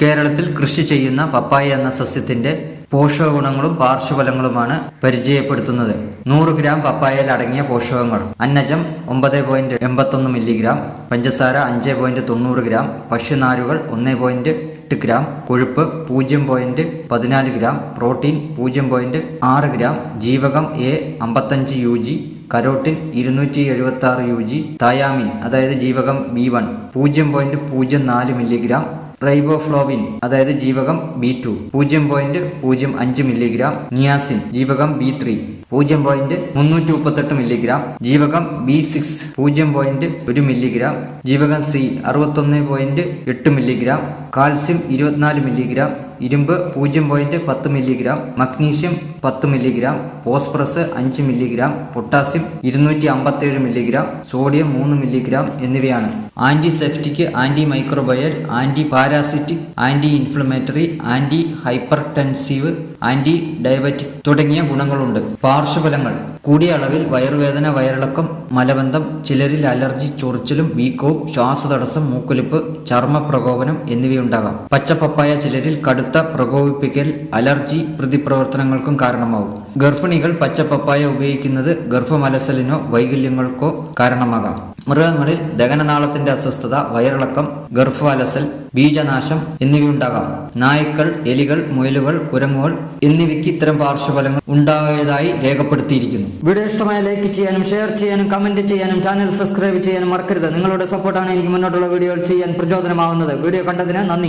കേരളത്തിൽ കൃഷി ചെയ്യുന്ന പപ്പായ എന്ന സസ്യത്തിന്റെ പോഷകഗുണങ്ങളും പാർശ്വഫലങ്ങളുമാണ് പരിചയപ്പെടുത്തുന്നത്. നൂറ് ഗ്രാം പപ്പായയിൽ അടങ്ങിയ പോഷകങ്ങൾ. അന്നജം ഒമ്പത് പോയിന്റ് എൺപത്തൊന്ന് മില്ലിഗ്രാം പഞ്ചസാര അഞ്ച് പോയിന്റ് തൊണ്ണൂറ് ഗ്രാം പശുനാരുകൾ ഒന്ന് പോയിന്റ് എട്ട് ഗ്രാം കൊഴുപ്പ് പൂജ്യം പോയിന്റ് പതിനാല് ഗ്രാം പ്രോട്ടീൻ പൂജ്യം പോയിന്റ് ആറ് ഗ്രാം ജീവകം എ അമ്പത്തഞ്ച് യു ജി കരോട്ടിൻ ഇരുന്നൂറ്റി എഴുപത്തി ആറ് യു ജി തയാമിൻ അതായത് ജീവകം ബി വൺ പൂജ്യം പോയിന്റ് പൂജ്യം നാല് മില്ലിഗ്രാം റൈബോഫ്ലോവിൻ അതായത് ജീവകം ബി ടു പൂജ്യം പോയിന്റ് പൂജ്യം അഞ്ച് മില്ലിഗ്രാം നിയാസിൻ ജീവകം ബി ത്രീ. പൂജ്യം പോയിന്റ് മുന്നൂറ്റി മുപ്പത്തെട്ട് മില്ലിഗ്രാം ജീവകം ബി സിക്സ് പൂജ്യം പോയിന്റ് ഒരു മില്ലിഗ്രാം ജീവകം സി അറുപത്തൊന്ന് പോയിന്റ് എട്ട് മില്ലിഗ്രാം കാൽസ്യം ഇരുപത്തിനാല് മില്ലിഗ്രാം ഇരുമ്പ് പൂജ്യം പോയിന്റ് പത്ത് മില്ലിഗ്രാം മഗ്നീഷ്യം പത്ത് മില്ലിഗ്രാം ഫോസ്ഫറസ് അഞ്ച് മില്ലിഗ്രാം പൊട്ടാസ്യം ഇരുന്നൂറ്റി അമ്പത്തേഴ് മില്ലിഗ്രാം സോഡിയം മൂന്ന് മില്ലിഗ്രാം എന്നിവയാണ്. Antiseptic anti microbial anti parasitic anti inflammatory anti hypertensive anti diabetic തുടങ്ങിയ ഗുണങ്ങളുണ്ട്. പാർശ്വഫലങ്ങൾ. കൂടിയ അളവിൽ വയറുവേദന വയറിളക്കം മലബന്ധം ചിലരിൽ അലർജി ചൊറിച്ചിലും വീക്കവും ശ്വാസതടസ്സം മൂക്കൊലിപ്പ് ചർമ്മ പ്രകോപനം എന്നിവയുണ്ടാകാം. പച്ചപ്പപ്പായ ചിലരിൽ കടുത്ത പ്രകോപിപ്പിക്കൽ അലർജി പ്രതിപ്രവർത്തനങ്ങൾക്കും കാരണമാകും ഗർഭിണികൾ പച്ചപ്പപ്പായ ഉപയോഗിക്കുന്നത് ഗർഭമലസലിനോ വൈകല്യങ്ങൾക്കോ കാരണമാകാം. മൃഗങ്ങളിൽ ദഹനനാളത്തിന്റെ അസ്വസ്ഥത വയറിളക്കം ഗർഭവലസൽ ബീജനാശം എന്നിവയുണ്ടാകാം. നായ്ക്കൾ എലികൾ മുയലുകൾ കുരങ്ങുകൾ എന്നിവയ്ക്ക് ഇത്തരം പാർശ്വഫലങ്ങൾ ഉണ്ടായതായി രേഖപ്പെടുത്തിയിരിക്കുന്നു. വീഡിയോ ഇഷ്ടമായ ലൈക്ക് ചെയ്യാനും ഷെയർ ചെയ്യാനും കമന്റ് ചെയ്യാനും ചാനൽ സബ്സ്ക്രൈബ് ചെയ്യാനും മറക്കരുത്. നിങ്ങളുടെ സപ്പോർട്ടാണ് എനിക്ക് മുന്നോട്ടുള്ള വീഡിയോകൾ ചെയ്യാൻ പ്രചോദനമാകുന്നത് വീഡിയോ കണ്ടതിന് നന്ദി.